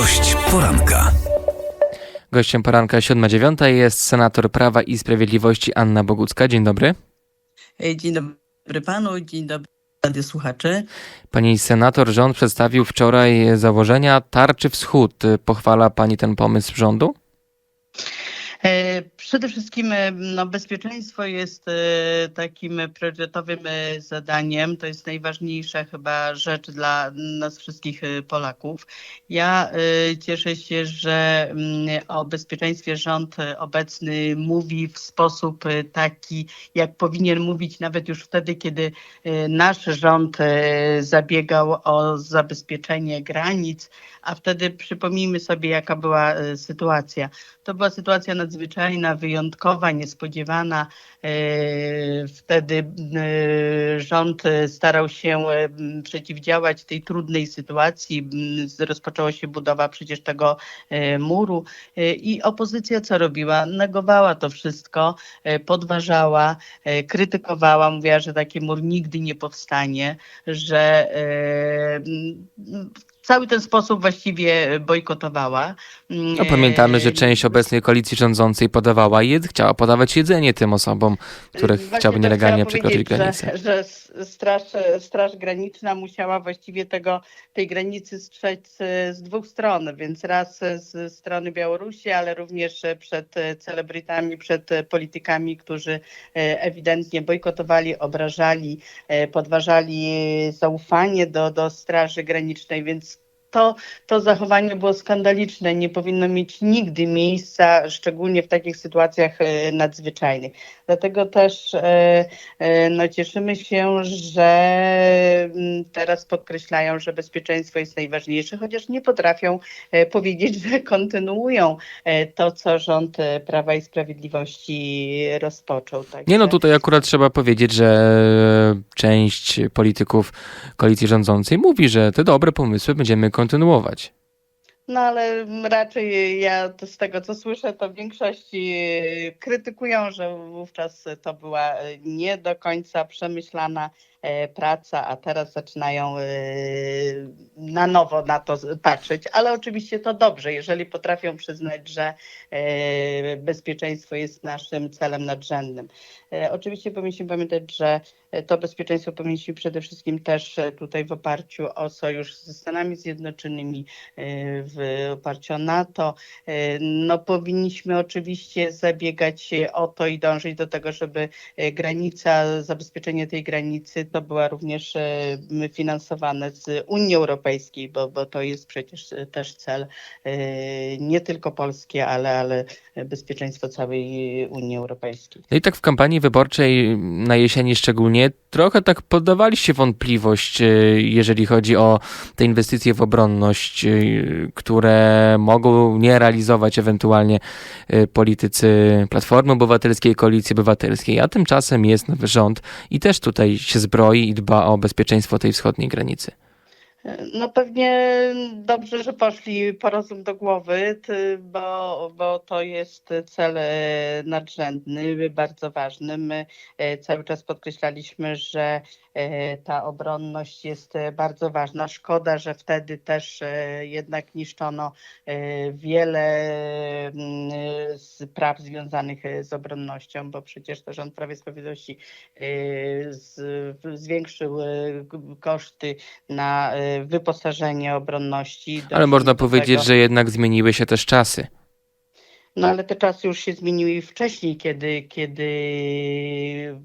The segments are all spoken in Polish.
Gość poranka. Gościem poranka 7.9 jest senator Prawa i Sprawiedliwości Anna Bogucka. Dzień dobry. E, Dzień dobry panu, dzień dobry radiosłuchacze. Pani senator, rząd przedstawił wczoraj założenia Tarczy Wschód. Pochwala pani ten pomysł rządu? Przede wszystkim e, no, bezpieczeństwo jest e, takim priorytetowym e, zadaniem. To jest najważniejsza chyba rzecz dla nas wszystkich Polaków. Ja cieszę się, że mm, o bezpieczeństwie rząd obecny mówi w sposób taki, jak powinien mówić nawet już wtedy, kiedy nasz rząd zabiegał o zabezpieczenie granic, a wtedy przypomnijmy sobie, jaka była sytuacja. To była sytuacja nadzwyczajna, wyjątkowa, niespodziewana. E, Wtedy e, rząd starał się e, przeciwdziałać tej trudnej sytuacji. Rozpoczęła się budowa przecież tego muru i opozycja co robiła? Negowała to wszystko, podważała, krytykowała, mówiła, że taki mur nigdy nie powstanie, że cały ten sposób właściwie bojkotowała. No, pamiętamy, że E, część obecnej koalicji rządzącej podawała jed, chciała podawać jedzenie tym osobom, które Właśnie chciały nielegalnie przekroczyć granicę. Że, że straż, straż Graniczna musiała właściwie tego, tej granicy strzec e, z dwóch stron, więc raz z strony Białorusi, ale również przed celebrytami, przed politykami, którzy e, ewidentnie bojkotowali, obrażali, podważali zaufanie do, do Straży Granicznej, więc to, to zachowanie było skandaliczne, nie powinno mieć nigdy miejsca, szczególnie w takich sytuacjach e, nadzwyczajnych. Dlatego też e, e, no, cieszymy się, że mm, teraz podkreślają, że bezpieczeństwo jest najważniejsze, chociaż nie potrafią powiedzieć, że kontynuują to, co rząd Prawa i Sprawiedliwości rozpoczął. Także, Nie no, tutaj akurat trzeba powiedzieć, że część polityków koalicji rządzącej mówi, że te dobre pomysły będziemy kontynuować. No ale raczej ja z tego co słyszę, to w większości krytykują, że wówczas to była nie do końca przemyślana e, praca, a teraz zaczynają e, na nowo na to patrzeć. Ale oczywiście to dobrze, jeżeli potrafią przyznać, że e, bezpieczeństwo jest naszym celem nadrzędnym. Oczywiście powinniśmy pamiętać, że to bezpieczeństwo powinniśmy przede wszystkim też e, tutaj w oparciu o sojusz ze Stanami Zjednoczonymi, e, w oparciu o NATO. E, No powinniśmy oczywiście zabiegać o to i dążyć do tego, żeby granica, zabezpieczenie tej granicy to była również finansowane z Unii Europejskiej, bo, bo to jest przecież też cel nie tylko polski, ale, ale bezpieczeństwo całej Unii Europejskiej. No i tak w kampanii wyborczej na jesieni szczególnie trochę tak poddawaliście wątpliwość, e, jeżeli chodzi o te inwestycje w obronność, e, które mogą nie realizować ewentualnie e, politycy Platformy Obywatelskiej, Koalicji Obywatelskiej, a tymczasem jest nowy rząd i też tutaj się zbroi i dba o bezpieczeństwo tej wschodniej granicy. No pewnie dobrze, że poszli po rozum do głowy, bo, bo to jest cel e, nadrzędny, bardzo ważny. My e, cały czas podkreślaliśmy, że ta obronność jest e, bardzo ważna. Szkoda, że wtedy też e, jednak niszczono e, wiele mm, spraw związanych e, z obronnością, bo przecież to rząd Prawa i Sprawiedliwości e, z- zwiększył e, koszty na e, wyposażenie obronności. Ale można powiedzieć, tego- że jednak zmieniły się też czasy. No ale te czasy już się zmieniły wcześniej, kiedy, kiedy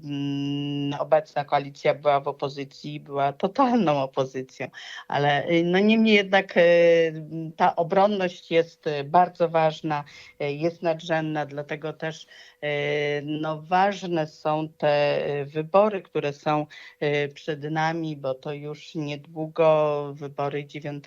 mm, obecna koalicja była w opozycji, była totalną opozycją. Ale y, no niemniej jednak y, ta obronność jest bardzo ważna, y, jest nadrzędna, dlatego też no ważne są te wybory, które są przed nami, bo to już niedługo wybory 9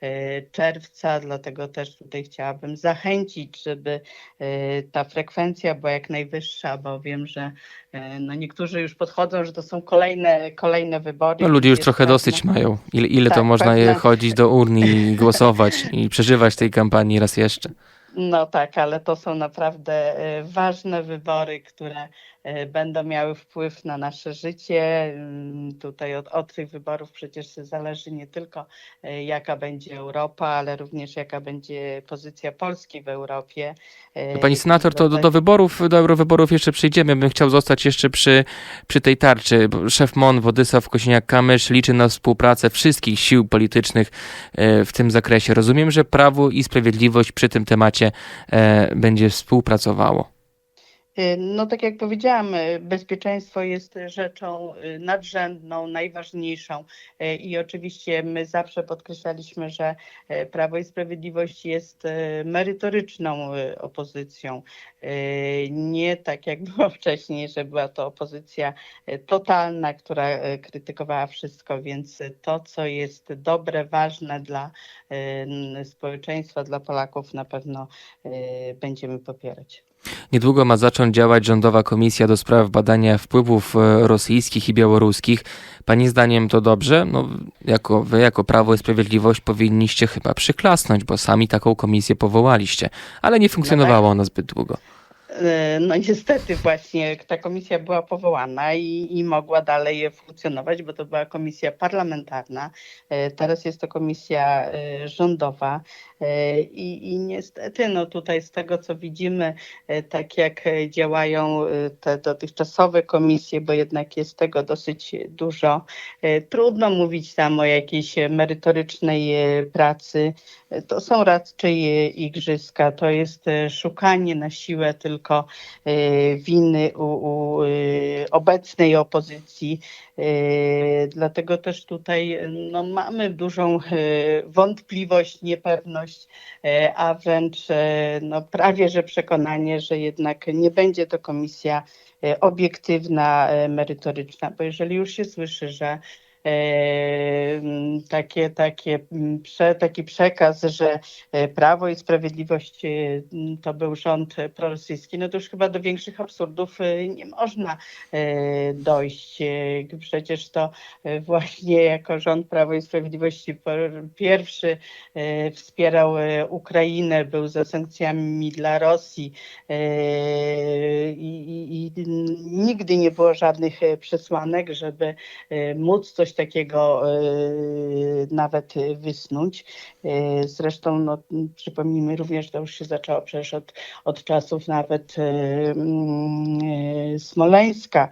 e, czerwca, dlatego też tutaj chciałabym zachęcić, żeby e, ta frekwencja była jak najwyższa, bo wiem, że e, no niektórzy już podchodzą, że to są kolejne, kolejne wybory. No ludzie już trochę pewne- dosyć mają. Ile, ile to Tak, można je pewne- chodzić do urny i głosować i przeżywać tej kampanii raz jeszcze. No tak, ale to są naprawdę e, ważne wybory, które będą miały wpływ na nasze życie. Mm, Tutaj od, od tych wyborów przecież zależy nie tylko e, jaka będzie Europa, ale również jaka będzie pozycja Polski w Europie. E, Pani senator, to do, do wyborów, do eurowyborów jeszcze przyjdziemy. Bym chciał zostać jeszcze przy, przy tej tarczy. Szef MON Władysław Kosiniak-Kamysz liczy na współpracę wszystkich sił politycznych e, w tym zakresie. Rozumiem, że Prawo i Sprawiedliwość przy tym temacie e, będzie współpracowało. Y, No tak jak powiedziałam, y, bezpieczeństwo jest rzeczą y, nadrzędną, najważniejszą i oczywiście my zawsze podkreślaliśmy, że Prawo i Sprawiedliwość jest merytoryczną opozycją. Nie tak jak było wcześniej, że była to opozycja totalna, która krytykowała wszystko, więc to, co jest dobre, ważne dla społeczeństwa, dla Polaków na pewno będziemy popierać. Niedługo ma zacząć działać rządowa komisja do spraw badania wpływów e, rosyjskich i białoruskich. Pani zdaniem to dobrze? No, jako wy, jako Prawo i Sprawiedliwość powinniście chyba przyklasnąć, bo sami taką komisję powołaliście, ale nie funkcjonowała ona zbyt długo. E, No niestety właśnie ta komisja była powołana i, i mogła dalej funkcjonować, bo to była komisja parlamentarna. E, Teraz jest to komisja e, rządowa i, i niestety no tutaj z tego co widzimy, tak jak działają te dotychczasowe komisje, bo jednak jest tego dosyć dużo, trudno mówić tam o jakiejś merytorycznej pracy. To są raczej e, igrzyska, to jest e, szukanie na siłę tylko e, winy u, u obecnej opozycji. Dlatego też tutaj no, mamy dużą wątpliwość, niepewność, a wręcz no, prawie że przekonanie, że jednak nie będzie to komisja obiektywna, merytoryczna, bo jeżeli już się słyszy, że takie, takie, m, prze, taki przekaz, że e, Prawo i Sprawiedliwość e, to był rząd prorosyjski, no to już chyba do większych absurdów e, nie można dojść. Przecież to właśnie jako rząd Prawo i Sprawiedliwości pierwszy wspierał Ukrainę, był za sankcjami dla Rosji i, i, i nigdy nie było żadnych przesłanek, żeby móc coś takiego e, nawet wysnuć. E, Zresztą no, przypomnijmy również, to już się zaczęło przecież od, od czasów nawet e, mm, Smoleńska,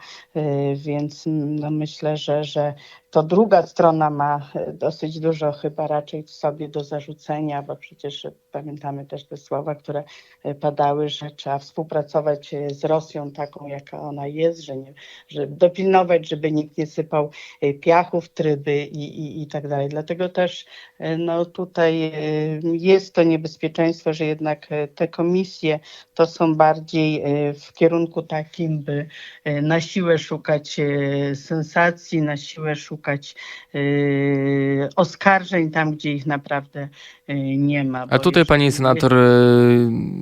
więc no, myślę, że, że to druga strona ma e, dosyć dużo chyba raczej w sobie do zarzucenia, bo przecież pamiętamy też te słowa, które e, padały, że trzeba współpracować e, z Rosją taką, jaka ona jest, że, nie, że dopilnować, żeby nikt nie sypał e, piachu w tryby i, i, i tak dalej. Dlatego też no, tutaj jest to niebezpieczeństwo, że jednak te komisje to są bardziej w kierunku takim, by na siłę szukać sensacji, na siłę szukać e, oskarżeń tam, gdzie ich naprawdę e, nie ma. A tutaj, pani senator, e,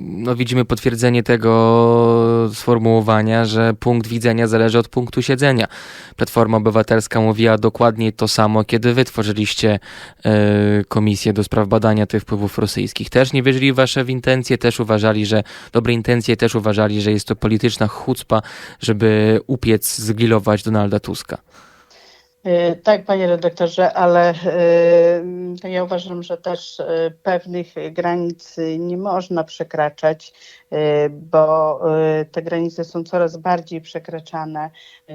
no widzimy potwierdzenie tego sformułowania, że punkt widzenia zależy od punktu siedzenia. Platforma Obywatelska mówiła dokładnie to samo, kiedy wy tworzyliście e, komisję do spraw badania tych wpływów rosyjskich. Też nie wierzyli w wasze w intencje, też uważali, że dobre intencje, też uważali, że jest to polityczna chucpa, żeby upiec, zgrillować Donalda Tuska. E, Tak, panie redaktorze, ale e, ja uważam, że też e, pewnych granic nie można przekraczać, bo te granice są coraz bardziej przekraczane.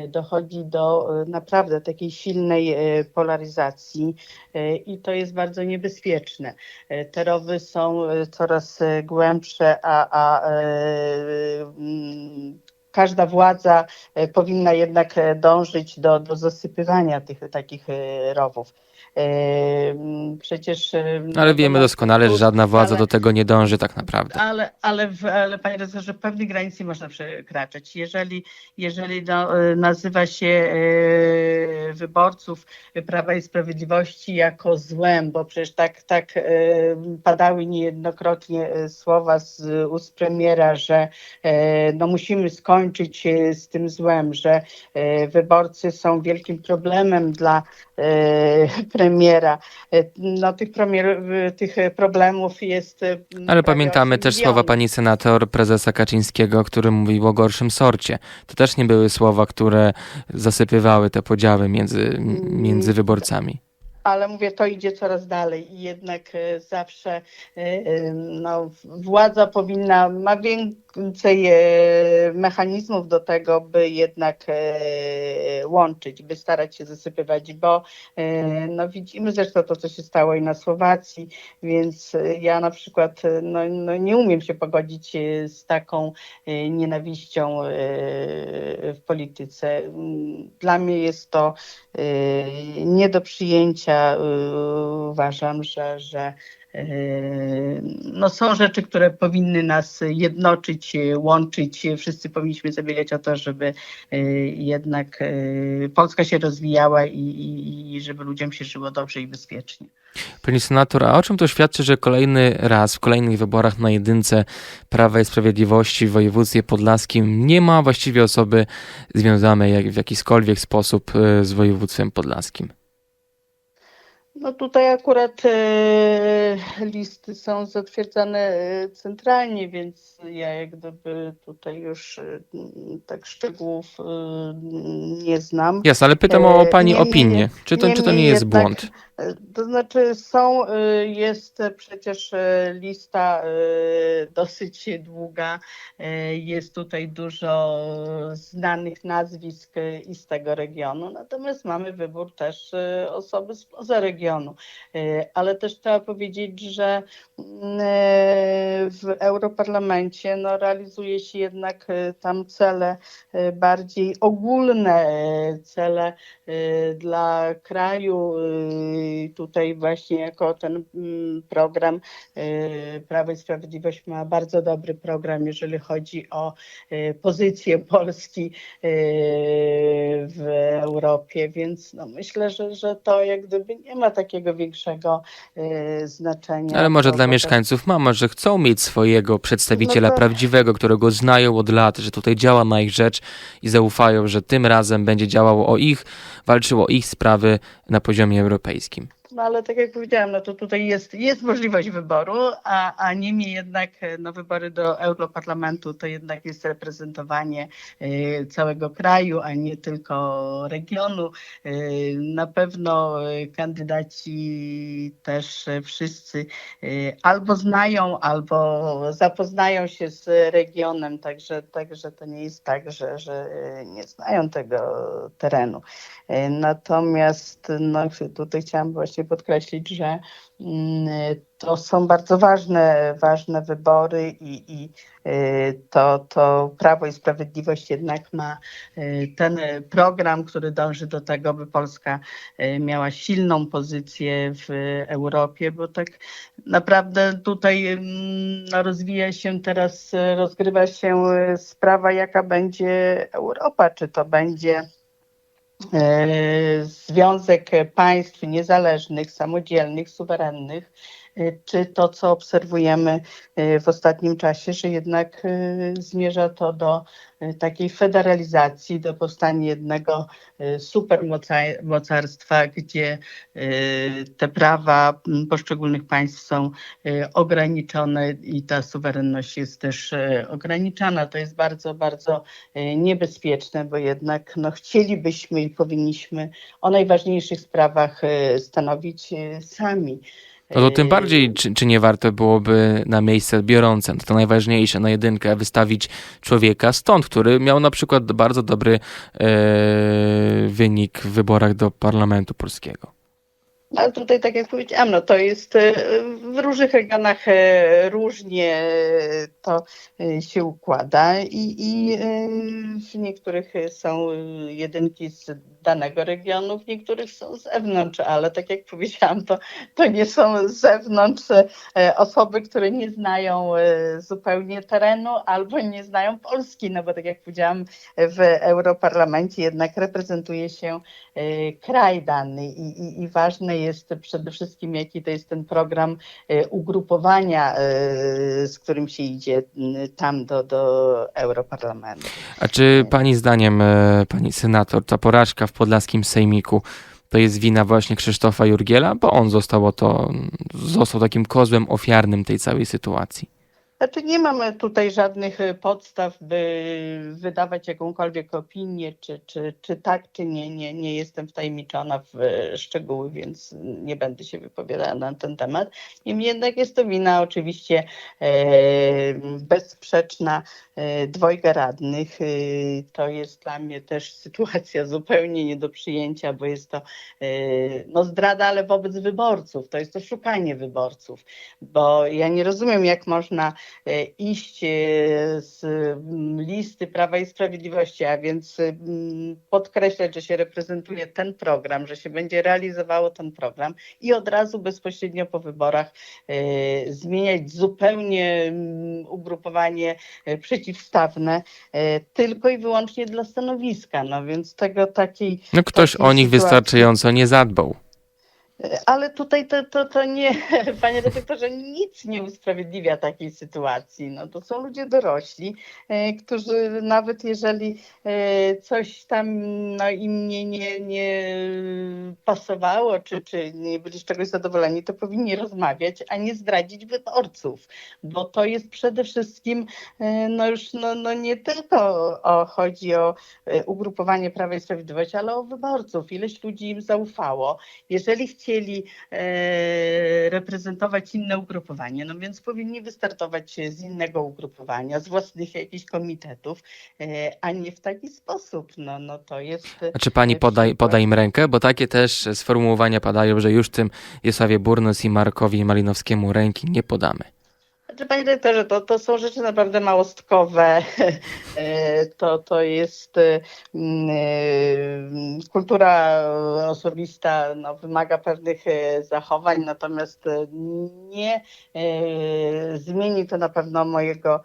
Dochodzi do naprawdę takiej silnej polaryzacji i to jest bardzo niebezpieczne. Te rowy są coraz głębsze, a, a każda władza e, powinna jednak e, dążyć do, do zasypywania tych takich e, rowów. Przecież. e, Ale wiemy no, doskonale, że żadna władza ale- do tego nie dąży tak naprawdę. ale, ale, ale panie redaktorze, pewnych granic nie można przekraczać. Jeżeli, jeżeli no, e, nazywa się e, wyborców Prawa i Sprawiedliwości jako złem, bo przecież tak, tak e, padały niejednokrotnie słowa z ust premiera, że no, musimy skończyć z tym złem, że wyborcy są wielkim problemem dla e, premiera. E, No tych, premier, tych problemów jest. e, Ale pamiętamy 8 też słowa pani senator prezesa Kaczyńskiego, który mówił o gorszym sorcie. To też nie były słowa, które zasypywały te podziały między, między wyborcami. Ale mówię, to idzie coraz dalej i jednak e, zawsze e, e, no, władza powinna, ma więcej mechanizmów do tego, by jednak łączyć, by starać się zasypywać, bo no, widzimy zresztą to, co się stało i na Słowacji, więc ja na przykład no, no, nie umiem się pogodzić z taką nienawiścią w polityce. Mm, Dla mnie jest to nie do przyjęcia. E, Uważam, że, że e, no są rzeczy, które powinny nas jednoczyć, łączyć. Wszyscy powinniśmy zabiegać o to, żeby e, jednak Polska się rozwijała i, i, i żeby ludziom się żyło dobrze i bezpiecznie. Pani senator, a o czym to świadczy, że kolejny raz w kolejnych wyborach na jedynce Prawa i Sprawiedliwości w województwie podlaskim nie ma właściwie osoby związanej w jakikolwiek sposób z województwem podlaskim? No tutaj akurat e, listy są zatwierdzane e, centralnie, więc ja jak gdyby tutaj już e, tak szczegółów nie znam. Jasne, ale pytam o pani opinię. Czy to, czy to nie jest błąd? To znaczy są, y, jest przecież y, lista y, dosyć długa, jest tutaj dużo znanych nazwisk i z tego regionu, natomiast mamy wybór też osoby spoza regionu, ale też trzeba powiedzieć, że mm, w Europarlamencie no, realizuje się jednak tam cele bardziej ogólne, cele dla kraju. Tutaj właśnie jako ten mm, program y, Prawo i Sprawiedliwość ma bardzo dobry program, jeżeli chodzi o y, pozycję Polski y, w Europie, więc no myślę, że, że to jak gdyby nie ma takiego większego znaczenia. Ale może dla mieszkańców ma, może chcą mieć swojego przedstawiciela No to- prawdziwego, którego znają od lat, że tutaj działa na ich rzecz i zaufają, że tym razem będzie działało o ich, walczyło o ich sprawy na poziomie europejskim. No ale tak jak powiedziałam, no to tutaj jest, jest możliwość wyboru, a, a niemniej jednak e, no, wybory do Europarlamentu to jednak jest reprezentowanie e, całego kraju, a nie tylko regionu. E, Na pewno kandydaci też wszyscy e, albo znają, albo zapoznają się z regionem, także, także to nie jest tak, że, że nie znają tego terenu. Natomiast no, tutaj chciałam właśnie podkreślić, że mm, to są bardzo ważne, ważne wybory i, i e, to, to Prawo i Sprawiedliwość jednak ma e, ten program, który dąży do tego, by Polska e, miała silną pozycję w Europie, bo tak naprawdę tutaj mm, no, rozwija się teraz, rozgrywa się sprawa, jaka będzie Europa, czy to będzie Związek Państw Niezależnych, Samodzielnych, Suwerennych, e, czy to, co obserwujemy e, w ostatnim czasie, że jednak e, zmierza to do takiej federalizacji, do powstania jednego supermocarstwa, gdzie te prawa poszczególnych państw są ograniczone i ta suwerenność jest też ograniczana. To jest bardzo, bardzo niebezpieczne, bo jednak no, chcielibyśmy i powinniśmy o najważniejszych sprawach stanowić sami. No to tym bardziej, czy, czy nie warto byłoby na miejsce biorące, to najważniejsze, na jedynkę wystawić człowieka stąd, który miał na przykład bardzo dobry e, wynik w wyborach do Parlamentu Polskiego. Ale tutaj, tak jak powiedziałam, no to jest e, w różnych regionach e, różnie to e, się układa i, i w niektórych są jedynki z danego regionu, w niektórych są z zewnątrz, ale tak jak powiedziałam, to, to nie są z zewnątrz osoby, które nie znają zupełnie terenu albo nie znają Polski, no bo tak jak powiedziałam, w Europarlamencie jednak reprezentuje się kraj dany i, i, i ważne ważne jest przede wszystkim, jaki to jest ten program e, ugrupowania, e, z którym się idzie m, tam do, do Europarlamentu. A czy pani zdaniem, pani senator, ta porażka w podlaskim sejmiku to jest wina właśnie Krzysztofa Jurgiela, bo on został oto, został takim kozłem ofiarnym tej całej sytuacji? Znaczy nie mamy tutaj żadnych e, podstaw, by wydawać jakąkolwiek opinię, czy, czy, czy tak, czy nie. Nie, nie jestem wtajemniczona w e, szczegóły, więc nie będę się wypowiadała na ten temat. Niemniej jednak jest to wina oczywiście e, bezsprzeczna dwojga radnych. E, to jest dla mnie też sytuacja zupełnie nie do przyjęcia, bo jest to e, no zdrada, ale wobec wyborców. To jest oszukanie wyborców, bo ja nie rozumiem, jak można e, iść e, z listy Prawa i Sprawiedliwości, a więc podkreślać, że się reprezentuje ten program, że się będzie realizowało ten program i od razu bezpośrednio po wyborach e, zmieniać zupełnie ugrupowanie e, przeciwstawne e, tylko i wyłącznie dla stanowiska. No więc tego takiej No ktoś takiej o nich sytuacji- wystarczająco nie zadbał. Ale tutaj to, to, to nie, panie redaktorze, nic nie usprawiedliwia takiej sytuacji. No, to są ludzie dorośli, e, którzy nawet jeżeli e, coś tam no, im nie, nie, nie pasowało, czy, czy nie byli z czegoś zadowoleni, to powinni rozmawiać, a nie zdradzić wyborców, bo to jest przede wszystkim e, no już no, no nie tylko o, chodzi o ugrupowanie Prawa i Sprawiedliwości, ale o wyborców. Ileś ludzi im zaufało. Jeżeli chcieli e, reprezentować inne ugrupowanie, no więc powinni wystartować z innego ugrupowania, z własnych jakichś komitetów, e, a nie w taki sposób. No, no to jest. A czy pani podaj, przykład. poda im rękę? Bo takie też sformułowania padają, że już tym Jesławie Burnos i Markowi Malinowskiemu ręki nie podamy. Znaczy, panie dyrektorze, to, to są rzeczy naprawdę małostkowe. E, To, to jest e, mm, e, kultura osobista, no, wymaga pewnych e, zachowań, natomiast e, nie zmieni to na pewno mojego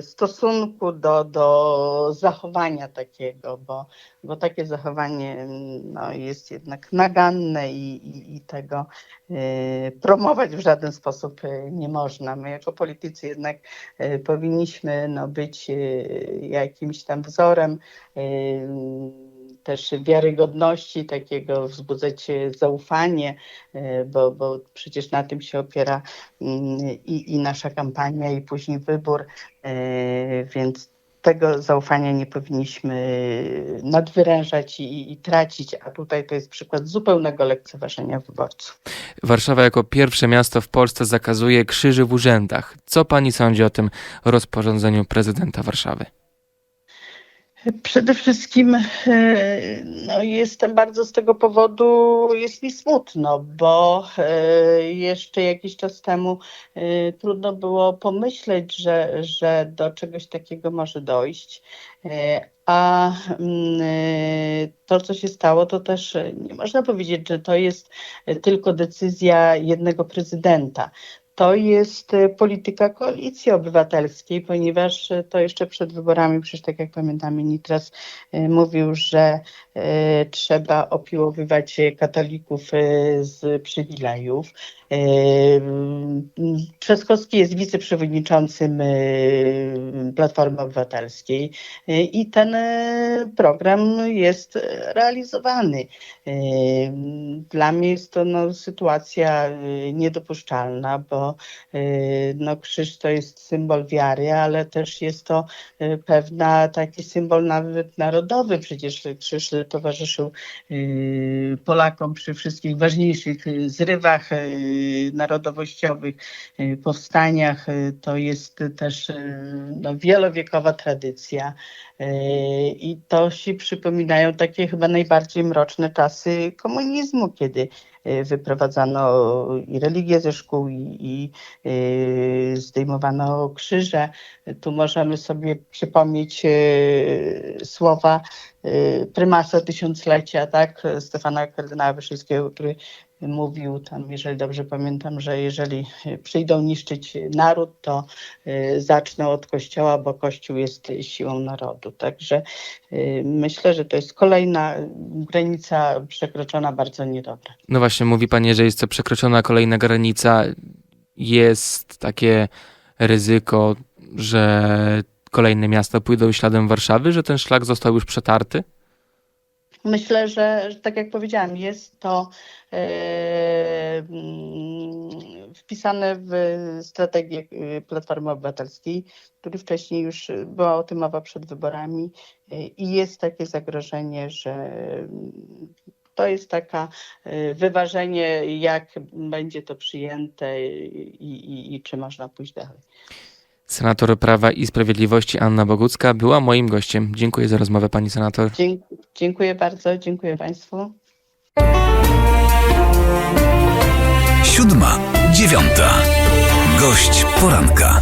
stosunku do, do zachowania takiego, bo, bo takie zachowanie no, jest jednak naganne i, i, i tego e, promować w żaden sposób e, nie można. My jako politycy jednak e, powinniśmy no, być e, jakimś tam wzorem e, też wiarygodności, takiego wzbudzać e, zaufanie, e, bo, bo przecież na tym się opiera mm, i, i nasza kampania, i później wybór, e, więc tego zaufania nie powinniśmy nadwyrężać i, i tracić, a tutaj to jest przykład zupełnego lekceważenia wyborców. Warszawa jako pierwsze miasto w Polsce zakazuje krzyży w urzędach. Co pani sądzi o tym rozporządzeniu prezydenta Warszawy? Przede wszystkim e, no, jestem bardzo z tego powodu, jest mi smutno, bo e, jeszcze jakiś czas temu e, trudno było pomyśleć, że, że do czegoś takiego może dojść. A mm, to, co się stało, to też nie można powiedzieć, że to jest tylko decyzja jednego prezydenta to jest e, polityka koalicji obywatelskiej, ponieważ e, to jeszcze przed wyborami, przecież tak jak pamiętamy, Nitras e, mówił, że trzeba opiłowywać katolików e, z przywilejów. E, m, Trzaskowski jest wiceprzewodniczącym Platformy Obywatelskiej i ten program jest realizowany. Dla mnie jest to no, sytuacja niedopuszczalna, bo no, krzyż to jest symbol wiary, ale też jest to pewna taki symbol nawet narodowy. Przecież krzyż towarzyszył e, Polakom przy wszystkich ważniejszych e, zrywach e, narodowościowych, powstaniach. To jest też no, wielowiekowa tradycja. I to się przypominają takie chyba najbardziej mroczne czasy komunizmu, kiedy wyprowadzano i religię ze szkół, i, i e, zdejmowano krzyże. Tu możemy sobie przypomnieć e, słowa prymasa tysiąclecia, tak, Stefana kardynała Wyszyńskiego, który mówił tam, jeżeli dobrze pamiętam, że jeżeli przyjdą niszczyć naród, to y, zaczną od Kościoła, bo Kościół jest siłą narodu. Także y, myślę, że to jest kolejna granica przekroczona bardzo niedobra. No właśnie, mówi Pani, że jest to przekroczona kolejna granica. Jest takie ryzyko, że kolejne miasta pójdą śladem Warszawy, że ten szlak został już przetarty? Myślę, że, tak jak powiedziałam, jest to e, mm, wpisane w strategię e, Platformy Obywatelskiej, który wcześniej już była o tym mowa przed wyborami e, i jest takie zagrożenie, że mm, to jest taka wyważenie, jak będzie to przyjęte i, i, i czy można pójść dalej. Senator Prawa i Sprawiedliwości Anna Bogucka była moim gościem. Dziękuję za rozmowę, pani senator. Dzie- dziękuję bardzo, dziękuję Państwu. Siódma, dziewiąta. Gość poranka.